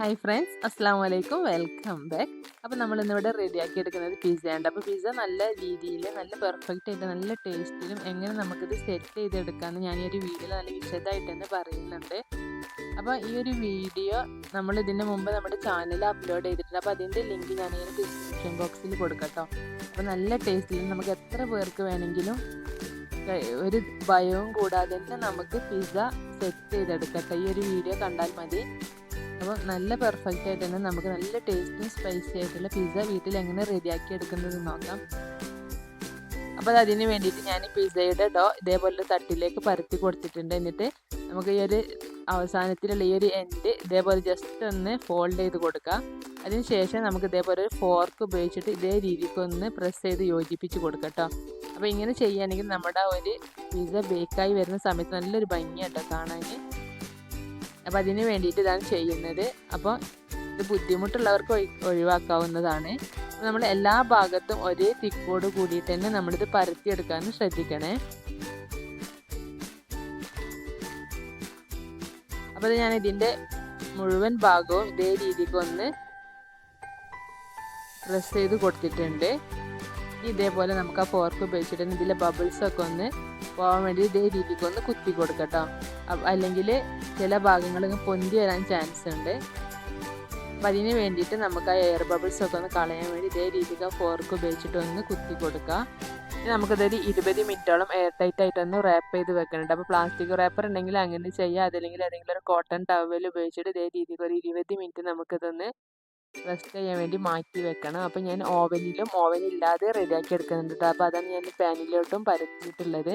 Hi friends അസ്സാം വലൈക്കും welcome back അപ്പോൾ നമ്മൾ ഇന്നിവിടെ റെഡിയാക്കി എടുക്കുന്നത് പിസ്സ ഉണ്ട് അപ്പോൾ പിസ്സ നല്ല രീതിയിൽ നല്ല പെർഫെക്റ്റ് ആയിട്ട് നല്ല ടേസ്റ്റിലും എങ്ങനെ നമുക്കിത് സെറ്റ് ചെയ്തെടുക്കാമെന്ന് ഞാൻ ഈ ഒരു വീഡിയോയിൽ നല്ല വിശദമായിട്ട് തന്നെ പറയുന്നുണ്ട്. അപ്പോൾ ഈ ഒരു വീഡിയോ നമ്മൾ ഇതിന് മുമ്പ് നമ്മുടെ ചാനലിൽ അപ്ലോഡ് ചെയ്തിട്ടുണ്ട്. അപ്പോൾ അതിന്റെ ലിങ്ക് ഞാൻ ഈ ഡിസ്ക്രിപ്ഷൻ ബോക്സിൽ കൊടുക്കട്ടോ. അപ്പോൾ നല്ല ടേസ്റ്റിൽ നമുക്ക് എത്ര പേർക്ക് വേണമെങ്കിലും ഒരു ഭയവും കൂടാതെ തന്നെ നമുക്ക് പിസ്സ സെറ്റ് ചെയ്തെടുക്കട്ടെ. ഈ ഒരു വീഡിയോ കണ്ടാൽ മതി. അപ്പോൾ നല്ല പെർഫെക്റ്റ് ആയിട്ട് തന്നെ നമുക്ക് നല്ല ടേസ്റ്റും സ്പൈസി ആയിട്ടുള്ള പിസ്സ വീട്ടിൽ എങ്ങനെ റെഡിയാക്കി എടുക്കുന്നത് നോക്കാം. അപ്പോൾ അതിന് വേണ്ടിയിട്ട് ഞാൻ ഈ പിസ്സയുടെ ഡോ ഇതേപോലെ തട്ടിലേക്ക് പരത്തി കൊടുത്തിട്ടുണ്ട്. എന്നിട്ട് നമുക്ക് ഈ ഒരു അവസാനത്തിലുള്ള ഈ ഒരു എൻഡ് ഇതേപോലെ ജസ്റ്റ് ഒന്ന് ഫോൾഡ് ചെയ്ത് കൊടുക്കാം. അതിന് ശേഷം നമുക്ക് ഇതേപോലെ ഒരു ഫോർക്ക് ഉപയോഗിച്ചിട്ട് ഇതേ രീതിക്ക് ഒന്ന് പ്രസ് ചെയ്ത് യോജിപ്പിച്ച് കൊടുക്കാം കേട്ടോ. അപ്പോൾ ഇങ്ങനെ ചെയ്യുകയാണെങ്കിൽ നമ്മുടെ ഒരു പിസ്സ ബേക്കായി വരുന്ന സമയത്ത് നല്ലൊരു ഭംഗിയാട്ടോ കാണാൻ. അപ്പോൾ അതിന് വേണ്ടിയിട്ട് ഇതാണ് ചെയ്യുന്നത്. അപ്പോൾ ഇത് ബുദ്ധിമുട്ടുള്ളവർക്ക് ഒഴിവാക്കാവുന്നതാണ്. നമ്മൾ എല്ലാ ഭാഗത്തും ഒരേ തിക്കോട് കൂടിയിട്ട് തന്നെ നമ്മളിത് പരത്തിയെടുക്കാനും ശ്രദ്ധിക്കണേ. അപ്പോൾ ഞാൻ ഇതിന്റെ മുഴുവൻ ഭാഗവും ഇതേ രീതിക്ക് ഒന്ന് പ്രസ് ചെയ്ത് കൊടുത്തിട്ടുണ്ട്. ഇതേപോലെ നമുക്ക് ആ ഫോർക്ക് ഉപയോഗിച്ചിട്ട് ഇതിലെ ബബിൾസ് ഒക്കെ ഒന്ന് പോകാൻ വേണ്ടി ഇതേ രീതിക്ക് ഒന്ന് കുത്തി കൊടുക്കട്ടോ. അല്ലെങ്കിൽ ചില ഭാഗങ്ങൾ പൊന്തി വരാൻ ചാൻസ് ഉണ്ട്. അപ്പം അതിന് വേണ്ടിയിട്ട് നമുക്ക് ആ എയർ ബബിൾസ് ഒക്കെ ഒന്ന് കളയാൻ വേണ്ടി ഇതേ രീതിക്ക് ഫോർക്ക് ഉപയോഗിച്ചിട്ട് ഒന്ന് കുത്തി കൊടുക്കുക നമുക്കിതൊരു ഇരുപത് മിനിറ്റോളം എയർ ടൈറ്റ് ആയിട്ട് ഒന്ന് റാപ്പ് ചെയ്ത് വെക്കുന്നുണ്ട് അപ്പോൾ പ്ലാസ്റ്റിക് റാപ്പർ ഉണ്ടെങ്കിൽ അങ്ങനെ ചെയ്യുക അതല്ലെങ്കിൽ ഏതെങ്കിലും ഒരു കോട്ടൺ ടവൽ ഉപയോഗിച്ചിട്ട് ഇതേ രീതിക്ക് ഒരു ഇരുപത് മിനിറ്റ് നമുക്കിതൊന്ന് റെസ്റ്റ് ചെയ്യാൻ വേണ്ടി മാറ്റി വെക്കണം. അപ്പോൾ ഞാൻ ഓവനിലും ഓവനില്ലാതെ റെഡിയാക്കി എടുക്കുന്നുണ്ട് അപ്പോൾ അതാണ് ഞാൻ പാനിലോട്ടും പരത്തിയിട്ടുള്ളത്.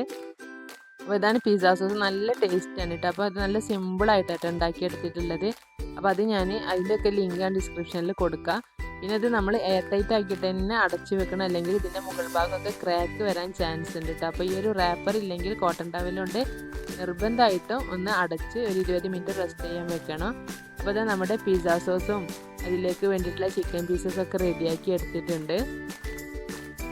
അപ്പോൾ ഇതാണ് പിസ്സ സോസ് നല്ല ടേസ്റ്റാണ് കേട്ടോ അപ്പോൾ അത് നല്ല സിമ്പിളായിട്ടാണ് ഉണ്ടാക്കി എടുത്തിട്ടുള്ളത് അപ്പോൾ അത് ഞാൻ അതിന്റെയൊക്കെ ലിങ്ക് ഞാൻ ഡിസ്ക്രിപ്ഷനിൽ കൊടുക്കാം. പിന്നെ ഇത് നമ്മൾ എയർ ടൈറ്റ് ആക്കിയിട്ട് തന്നെ അടച്ചു വെക്കണം. അല്ലെങ്കിൽ ഇതിന്റെ മുകൾ ഭാഗമൊക്കെ ക്രാക്ക് വരാൻ ചാൻസ് ഉണ്ട് കേട്ടോ അപ്പോൾ ഈ ഒരു റാപ്പർ ഇല്ലെങ്കിൽ കോട്ടൺ ടവലുണ്ട് നിർബന്ധമായിട്ടും ഒന്ന് അടച്ച് ഒരു ഇരുപത് മിനിറ്റ് റെസ്റ്റ് ചെയ്യാൻ വെക്കണം. അപ്പോൾ അത് നമ്മുടെ പിസ്സ സോസും അതിലേക്ക് വേണ്ടിയിട്ടുള്ള ചിക്കൻ പീസസ് ഒക്കെ റെഡിയാക്കി എടുത്തിട്ടുണ്ട്.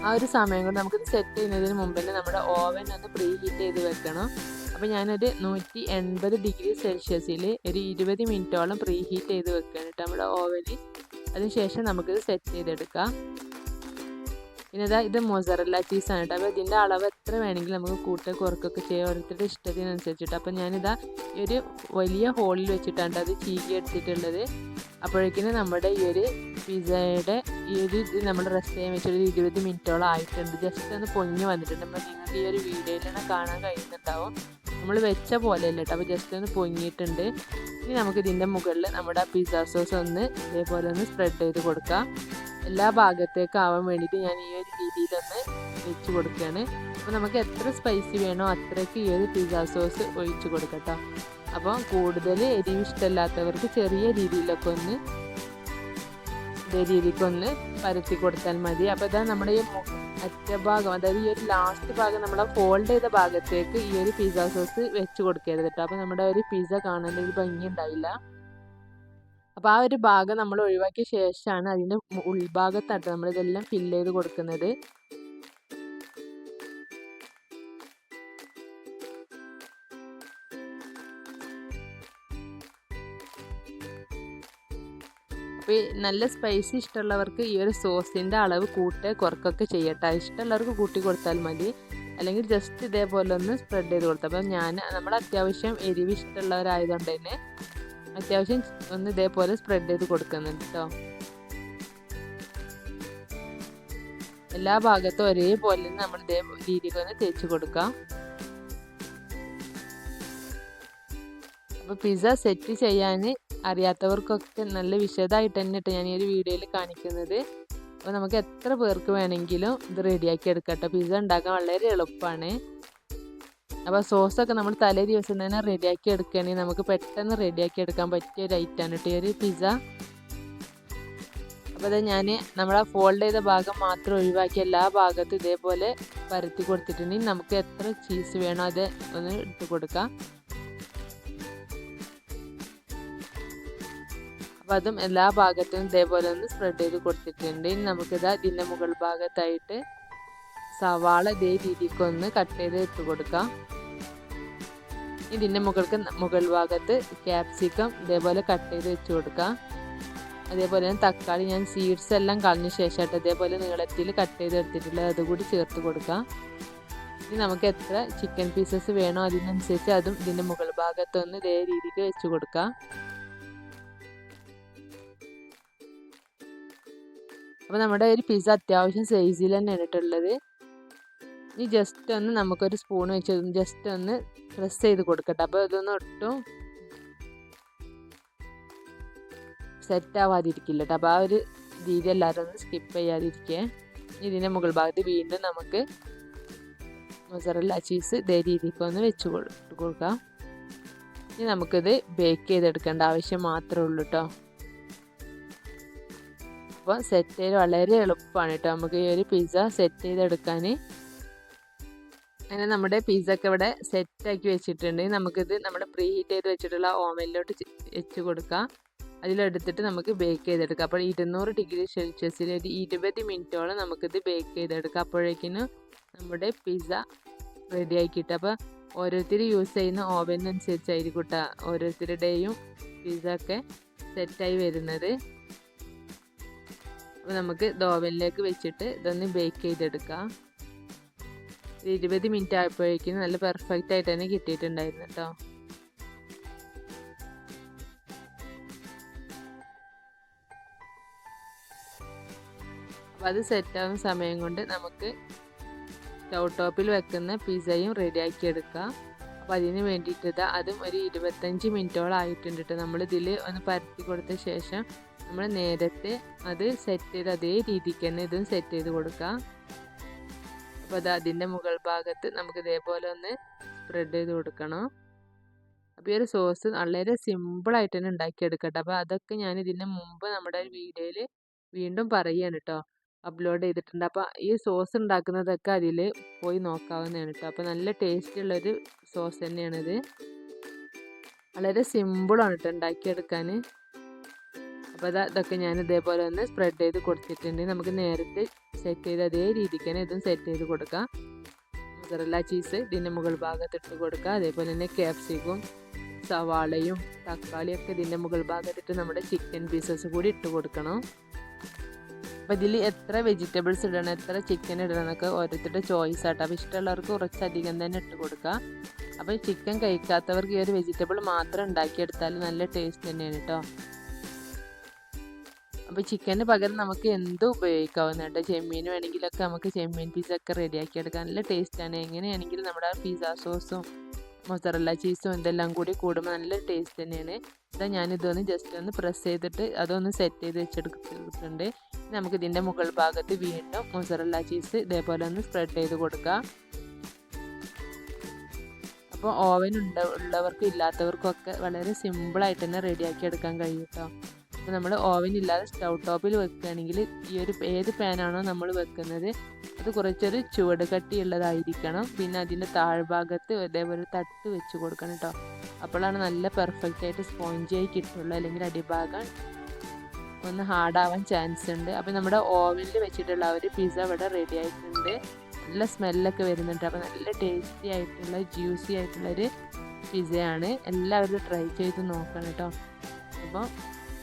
ആ ഒരു സമയം കൊണ്ട് നമുക്കിത് സെറ്റ് ചെയ്യുന്നതിന് മുമ്പ് തന്നെ നമ്മുടെ ഓവൻ ഒന്ന് പ്രീ ഹീറ്റ് ചെയ്ത് വെക്കണം. അപ്പോൾ ഞാനൊരു നൂറ്റി എൺപത് ഡിഗ്രി സെൽഷ്യസിൽ ഒരു ഇരുപത് മിനിറ്റോളം പ്രീ ഹീറ്റ് ചെയ്ത് വെക്കുകയാണ് നമ്മുടെ ഓവനിൽ അതിനുശേഷം നമുക്കിത് സെറ്റ് ചെയ്തെടുക്കാം. പിന്നെ ഇതാ ഇത് മൊസറല്ല ചീസാണ് കേട്ടോ. അപ്പോൾ ഇതിന്റെ അളവ് എത്ര വേണമെങ്കിലും നമുക്ക് കൂട്ടുക കുറക്കൊക്കെ ചെയ്യാം. ഓരോരുത്തരുടെ ഇഷ്ടത്തിനനുസരിച്ചിട്ട്. അപ്പോൾ ഞാനിതാ ഒരു വലിയ ഹോളിൽ വെച്ചിട്ടാണ് അത് ചീകി എടുത്തിട്ടുള്ളത്. അപ്പോഴേക്കിനും നമ്മുടെ ഈ ഒരു പിസയുടെ ഈ ഒരു ഇത് നമ്മൾ റെസ്റ്റ് ചെയ്യാൻ വെച്ചൊരു ഇരുപത് മിനിറ്റോളം ആയിട്ടുണ്ട്. ജസ്റ്റ് ഒന്ന് പൊങ്ങി വന്നിട്ടുണ്ട്. അപ്പോൾ നിങ്ങൾക്ക് ഈ ഒരു വീഡിയോയിൽ തന്നെ കാണാൻ കഴിയുന്നുണ്ടാവും. നമ്മൾ വെച്ച പോലെയല്ല കേട്ടോ. അപ്പോൾ ജസ്റ്റ് ഒന്ന് പൊങ്ങിയിട്ടുണ്ട്. ഇനി നമുക്ക് ഇതിന്റെ മുകളിൽ നമ്മുടെ പിസ്സ സോസ് ഒന്ന് ഇതേപോലെ ഒന്ന് സ്പ്രെഡ് ചെയ്ത് കൊടുക്കാം. എല്ലാ ഭാഗത്തേക്കും ആവാൻ വേണ്ടിയിട്ട് ഞാൻ ഈ ഒരു തന്നെ വെച്ച് കൊടുക്കുകയാണ്. അപ്പോൾ നമുക്ക് എത്ര സ്പൈസി വേണോ അത്രയ്ക്ക് ഈ ഒരു പിസ്സ സോസ് ഒഴിച്ച് കൊടുക്കട്ടോ. അപ്പോൾ കൂടുതൽ എരിവ് ഇഷ്ടമല്ലാത്തവർക്ക് ചെറിയ രീതിയിലൊക്കെ ഒന്ന് ഇതേ രീതിക്കൊന്ന് പരത്തി കൊടുത്താൽ മതി. അപ്പോൾ ഇതാ നമ്മുടെ ഈ അറ്റഭാഗം അതായത് ഈ ഒരു ലാസ്റ്റ് ഭാഗം നമ്മൾ ഫോൾഡ് ചെയ്ത ഭാഗത്തേക്ക് ഈ ഒരു പിസ്സ സോസ് വെച്ച് കൊടുക്കരുത് കേട്ടോ. അപ്പോൾ നമ്മുടെ ഒരു പിസ്സ കാണാൻ ഒരു ഭംഗി ഉണ്ടാവില്ല അപ്പോൾ ആ ഒരു ഭാഗം നമ്മൾ ഒഴിവാക്കിയ ശേഷമാണ് അതിന്റെ ഉൾഭാഗത്തായിട്ട് നമ്മളിതെല്ലാം ഫില്ല് ചെയ്ത് കൊടുക്കുന്നത്. അപ്പോൾ നല്ല സ്പൈസി ഇഷ്ടമുള്ളവർക്ക് ഈ ഒരു സോസിന്റെ അളവ് കൂട്ട് കുറക്കൊക്കെ ചെയ്യട്ടെ. ഇഷ്ടമുള്ളവർക്ക് കൂട്ടി കൊടുത്താൽ മതി. അല്ലെങ്കിൽ ജസ്റ്റ് ഇതേപോലെ ഒന്ന് സ്പ്രെഡ് ചെയ്ത് കൊടുത്താൽ അപ്പം ഞാൻ നമ്മൾ അത്യാവശ്യം എരിവ് ഇഷ്ടമുള്ളവരായതുകൊണ്ട് തന്നെ അത്യാവശ്യം ഒന്ന് ഇതേപോലെ സ്പ്രെഡ് ചെയ്ത് കൊടുക്കുന്നുണ്ട് കേട്ടോ എല്ലാ ഭാഗത്തും ഒരേപോലെ നമ്മൾ ഇതേ രീതിക്ക് ഒന്ന് തേച്ച് കൊടുക്കാം. അപ്പോൾ പിസ സെറ്റ് ചെയ്യാൻ അറിയാത്തവർക്കൊക്കെ നല്ല വിശദമായിട്ട് തന്നെ ഇട്ട് ഞാൻ ഈ ഒരു വീഡിയോയിൽ കാണിക്കുന്നത്. അപ്പോൾ നമുക്ക് എത്ര പേർക്ക് വേണമെങ്കിലും ഇത് റെഡിയാക്കി എടുക്കട്ടെ പിസ ഉണ്ടാക്കാൻ വളരെ എളുപ്പമാണ്. അപ്പോൾ സോസൊക്കെ നമ്മൾ തലേ ദിവസം തന്നെ റെഡിയാക്കി എടുക്കുകയാണെങ്കിൽ നമുക്ക് പെട്ടെന്ന് റെഡിയാക്കി എടുക്കാൻ പറ്റിയ ഒരു ഐറ്റം കേട്ടോ ഈ ഒരു പിസ്സ അപ്പോൾ അത് ഞാൻ നമ്മളെ ഫോൾഡ് ചെയ്ത ഭാഗം മാത്രം ഒഴിവാക്കി എല്ലാ ഭാഗത്തും ഇതേപോലെ പരത്തി കൊടുത്തിട്ടുണ്ടെങ്കിൽ നമുക്ക് എത്ര ചീസ് വേണോ അത് ഒന്ന് ഇട്ട് കൊടുക്കാം. അപ്പോൾ അതും എല്ലാ ഭാഗത്തും ഇതേപോലെ ഒന്ന് സ്പ്രെഡ് ചെയ്ത് കൊടുത്തിട്ടുണ്ട്. നമുക്കിതാ നമുക്കിത് ഇതിന്റെ മുകൾ ഭാഗത്തായിട്ട് സവാള ഇതേ രീതിക്കൊന്ന് കട്ട് ചെയ്ത് ഇട്ട് കൊടുക്കാം. ഇതിന്റെ മുകൾക്ക് മുകൾ ഭാഗത്ത് ക്യാപ്സിക്കം ഇതേപോലെ കട്ട് ചെയ്ത് വെച്ച് കൊടുക്കാം. അതേപോലെ തന്നെ തക്കാളി ഞാൻ സീഡ്സ് എല്ലാം കളഞ്ഞ ശേഷമായിട്ട് ഇതേപോലെ നീളത്തിൽ കട്ട് ചെയ്ത് എടുത്തിട്ടുള്ളത് അതുകൂടി ചേർത്ത് കൊടുക്കാം. ഇനി നമുക്ക് എത്ര ചിക്കൻ പീസസ് വേണോ അതിനനുസരിച്ച് അതും ഇതിന്റെ മുകൾ ഭാഗത്തൊന്ന് ഇതേ രീതിക്ക് വെച്ച് കൊടുക്കാം. അപ്പോൾ നമ്മുടെ ഒരു പിസ്സ അത്യാവശ്യം സൈസിൽ തന്നെ ഇട്ടുള്ളത്. ഇനി ജസ്റ്റ് ഒന്ന് നമുക്കൊരു സ്പൂൺ വെച്ച് ജസ്റ്റ് ഒന്ന് പ്രസ് ചെയ്ത് കൊടുക്കട്ടെ. അപ്പോൾ ഇതൊന്നും ഒട്ടും സെറ്റ് ആവാതിരിക്കില്ല കേട്ടോ അപ്പോൾ ആ ഒരു രീതി എല്ലാവരും ഒന്ന് സ്കിപ്പ് ചെയ്യാതിരിക്കുക ഇതിന്റെ മുകൾ ഭാഗത്ത് വീണ്ടും നമുക്ക് മൊസറല്ല ചീസ് ഇതേ രീതിക്ക് ഒന്ന് വെച്ച് കൊടുക്കാം. ഇനി നമുക്കിത് ബേക്ക് ചെയ്തെടുക്കേണ്ട ആവശ്യം മാത്രമേ ഉള്ളൂ കേട്ടോ അപ്പോൾ സെറ്റ് ചെയ്ത് വളരെ എളുപ്പമാണ് കേട്ടോ നമുക്ക് ഈ ഒരു പിസ്സ സെറ്റ് ചെയ്തെടുക്കാൻ അങ്ങനെ നമ്മുടെ പിസ്സ ഒക്കെ ഇവിടെ സെറ്റ് ആക്കി വെച്ചിട്ടുണ്ട്. നമുക്കിത് നമ്മുടെ പ്രീ ഹീറ്റ് ചെയ്ത് വെച്ചിട്ടുള്ള ഓമലിലോട്ട് വെച്ച് കൊടുക്കാം. അതിലെടുത്തിട്ട് നമുക്ക് ബേക്ക് ചെയ്തെടുക്കാം. അപ്പോൾ ഇരുന്നൂറ് ഡിഗ്രി സെൽഷ്യസിൽ ഒരു ഇരുപത് മിനിറ്റോളം നമുക്കിത് ബേക്ക് ചെയ്തെടുക്കാം. അപ്പോഴേക്കിനും നമ്മുടെ പിസ്സ റെഡി ആക്കിയിട്ട് അപ്പോൾ ഓരോരുത്തർ യൂസ് ചെയ്യുന്ന ഓവനനുസരിച്ചായിരിക്കും കേട്ടോ ഓരോരുത്തരുടെയും പിസ്സ ഒക്കെ സെറ്റായി വരുന്നത്. അപ്പോൾ നമുക്ക് ദോവനിലേക്ക് വെച്ചിട്ട് ഇതൊന്ന് ബേക്ക് ചെയ്തെടുക്കാം. ഇരുപത് മിനിറ്റ് ആയപ്പോഴേക്കും നല്ല പെർഫെക്റ്റ് ആയിട്ട് തന്നെ കിട്ടിയിട്ടുണ്ടായിരുന്നു കേട്ടോ അപ്പോൾ അത് സെറ്റാവുന്ന സമയം കൊണ്ട് നമുക്ക് സ്റ്റൗ ടോപ്പിൽ വെക്കുന്ന പിസയും റെഡിയാക്കി എടുക്കാം. അപ്പോൾ അതിന് വേണ്ടിയിട്ട് അതും ഒരു ഇരുപത്തഞ്ച് മിനിറ്റോളം ആയിട്ടുണ്ട് കേട്ടോ നമ്മളിതിൽ ഒന്ന് പരത്തി കൊടുത്ത ശേഷം നമ്മൾ നേരത്തെ അത് സെറ്റ് ചെയ്ത് അതേ രീതിക്ക് തന്നെ ഇതും സെറ്റ് ചെയ്ത് കൊടുക്കാം. അപ്പോൾ അത് അതിന്റെ മുകൾ ഭാഗത്ത് നമുക്ക് ഇതേപോലെ ഒന്ന് സ്പ്രെഡ് ചെയ്ത് കൊടുക്കണം. അപ്പോൾ ഈ ഒരു സോസ് വളരെ സിമ്പിളായിട്ട് തന്നെ ഉണ്ടാക്കിയെടുക്കട്ടെ. അപ്പോൾ അതൊക്കെ ഞാൻ ഇതിന് മുമ്പ് നമ്മുടെ വീഡിയോയിൽ വീണ്ടും പറയുകയാണ് കേട്ടോ അപ്ലോഡ് ചെയ്തിട്ടുണ്ട്. അപ്പോൾ ഈ സോസ് ഉണ്ടാക്കുന്നതൊക്കെ അതിൽ പോയി നോക്കാവുന്നതാണ് കേട്ടോ അപ്പോൾ നല്ല ടേസ്റ്റുള്ളൊരു സോസ് തന്നെയാണിത്. വളരെ സിമ്പിളാണ് കേട്ടോ ഉണ്ടാക്കിയെടുക്കാൻ. അപ്പോൾ ഇതൊക്കെ ഞാൻ ഇതേപോലെ ഒന്ന് സ്പ്രെഡ് ചെയ്ത് കൊടുത്തിട്ടുണ്ട്. നമുക്ക് നേരത്തെ സെറ്റ് ചെയ്ത് അതേ രീതിക്ക് തന്നെ ഇതും സെറ്റ് ചെയ്ത് കൊടുക്കാം. മൊസറല്ല ചീസ് ഇതിന്റെ മുകൾ ഭാഗത്തിട്ട് കൊടുക്കുക അതേപോലെ തന്നെ ക്യാപ്സിക്കും സവാളയും തക്കാളിയൊക്കെ ഇതിന്റെ മുകൾ ഭാഗത്തിട്ട് നമ്മുടെ ചിക്കൻ പീസസ് കൂടി ഇട്ട് കൊടുക്കണം. അപ്പോൾ ഇതിൽ എത്ര വെജിറ്റബിൾസ് ഇടണം എത്ര ചിക്കൻ ഇടണം എന്നൊക്കെ ഓരോരുത്തരുടെ ചോയ്സ് ആട്ടോ. അപ്പോൾ ഇഷ്ടമുള്ളവർക്ക് കുറച്ചധികം തന്നെ ഇട്ട് കൊടുക്കുക അപ്പോൾ ചിക്കൻ കഴിക്കാത്തവർക്ക് ഈ ഒരു വെജിറ്റബിൾ മാത്രം ഉണ്ടാക്കിയെടുത്താൽ നല്ല ടേസ്റ്റ് തന്നെയാണ് കേട്ടോ അപ്പോൾ ചിക്കന് പകരം നമുക്ക് എന്തും ഉപയോഗിക്കാവുന്ന കേട്ടോ ചെമ്മീൻ വേണമെങ്കിലൊക്കെ നമുക്ക് ചെമ്മീൻ പീസൊക്കെ റെഡിയാക്കി എടുക്കാൻ നല്ല ടേസ്റ്റാണ് എങ്ങനെയാണെങ്കിലും നമ്മുടെ പിസ്സ സോസും മൊസറല്ല ചീസും ഇതെല്ലാം കൂടി കൂടുമ്പോൾ നല്ല ടേസ്റ്റ് തന്നെയാണ്. ഇതാ ഞാനിതൊന്ന് ജസ്റ്റ് ഒന്ന് പ്രസ് ചെയ്തിട്ട് അതൊന്ന് സെറ്റ് ചെയ്ത് വെച്ചെടുത്തിട്ടുണ്ട്. നമുക്ക് ഇതിന്റെ മുകൾ ഭാഗത്ത് വീണ്ടും മൊസറല്ല ചീസ് ഇതേപോലെ ഒന്ന് സ്പ്രെഡ് ചെയ്ത് കൊടുക്കുക അപ്പോൾ ഓവൻ ഉണ്ട ഉള്ളവർക്കും ഇല്ലാത്തവർക്കും ഒക്കെ വളരെ സിമ്പിളായിട്ട് തന്നെ റെഡിയാക്കി എടുക്കാൻ കഴിയും കേട്ടോ അപ്പോൾ നമ്മൾ ഓവൻ ഇല്ലാതെ സ്റ്റൗ ടോപ്പിൽ വെക്കുകയാണെങ്കിൽ ഈ ഒരു ഏത് പാനാണോ നമ്മൾ വെക്കുന്നത് അത് കുറച്ചൊരു ചുവട് കട്ടിയുള്ളതായിരിക്കണം. പിന്നെ അതിന്റെ താഴ്ഭാഗത്ത് ഇതേപോലെ തട്ട് വെച്ച് കൊടുക്കണം കേട്ടോ അപ്പോഴാണ് നല്ല പെർഫെക്റ്റ് ആയിട്ട് സ്പോഞ്ചായി കിട്ടുള്ളൂ അല്ലെങ്കിൽ അടിഭാഗം ഒന്ന് ഹാർഡാവാൻ ചാൻസ് ഉണ്ട്. അപ്പോൾ നമ്മുടെ ഓവനിൽ വെച്ചിട്ടുള്ള ഒരു പിസ്സ ഇവിടെ റെഡി ആയിട്ടുണ്ട്. നല്ല സ്മെല്ലൊക്കെ വരുന്നുണ്ട്. അപ്പോൾ നല്ല ടേസ്റ്റി ആയിട്ടുള്ള ജ്യൂസി ആയിട്ടുള്ളൊരു പിസയാണ് എല്ലാവരും ട്രൈ ചെയ്ത് നോക്കണം കേട്ടോ അപ്പോൾ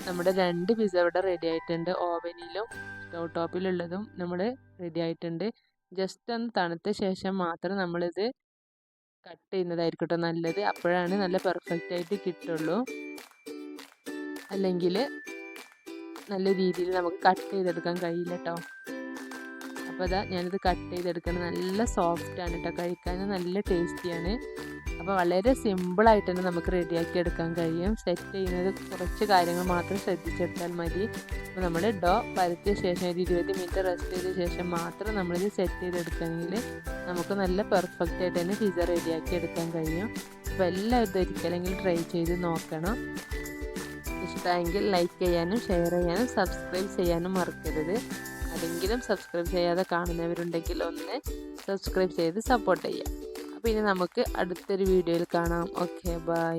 നമ്മുടെ രണ്ട് പിസ ഇവിടെ റെഡി ആയിട്ടുണ്ട്. ഓവനിലും സ്റ്റൗ ടോപ്പിലുള്ളതും നമ്മൾ റെഡി ആയിട്ടുണ്ട്. ജസ്റ്റ് ഒന്ന് തണുത്ത ശേഷം മാത്രം നമ്മളിത് കട്ട് ചെയ്യുന്നതായിരിക്കും കേട്ടോ നല്ലത്. അപ്പോഴാണ് നല്ല പെർഫെക്റ്റ് ആയിട്ട് കിട്ടുള്ളൂ. അല്ലെങ്കിൽ നല്ല രീതിയിൽ നമുക്ക് കട്ട് ചെയ്തെടുക്കാൻ കഴിയില്ല കേട്ടോ അപ്പോൾ അതാ ഞാനിത് കട്ട് ചെയ്തെടുക്കുന്നത്. നല്ല സോഫ്റ്റാണ് കേട്ടോ കഴിക്കാൻ നല്ല ടേസ്റ്റിയാണ് അപ്പോൾ വളരെ സിമ്പിളായിട്ട് തന്നെ നമുക്ക് റെഡിയാക്കി എടുക്കാൻ കഴിയും. സെറ്റ് ചെയ്യുന്നത് കുറച്ച് കാര്യങ്ങൾ മാത്രം ശ്രദ്ധിച്ചെടുത്താൽ മതി. അപ്പോൾ നമ്മൾ ഡോ പരത്തിയ ശേഷം ഒരു ഇരുപത് മിനിറ്റ് റെസ്റ്റ് ചെയ്ത ശേഷം മാത്രം നമ്മളിത് സെറ്റ് ചെയ്തെടുക്കുകയാണെങ്കിൽ നമുക്ക് നല്ല പെർഫെക്റ്റ് ആയിട്ട് തന്നെ പിസ്സ റെഡിയാക്കി എടുക്കാൻ കഴിയും. അപ്പോൾ എല്ലാവരും ഒരിക്കലെങ്കിൽ ട്രൈ ചെയ്ത് നോക്കണം. ഇഷ്ടമായെങ്കിൽ ലൈക്ക് ചെയ്യാനും ഷെയർ ചെയ്യാനും സബ്സ്ക്രൈബ് ചെയ്യാനും മറക്കരുത്. ആരെങ്കിലും സബ്സ്ക്രൈബ് ചെയ്യാതെ കാണുന്നവരുണ്ടെങ്കിൽ ഒന്ന് സബ്സ്ക്രൈബ് ചെയ്ത് സപ്പോർട്ട് ചെയ്യാം ഇനി നമുക്ക് അടുത്തൊരു വീഡിയോയിൽ കാണാം. Okay bye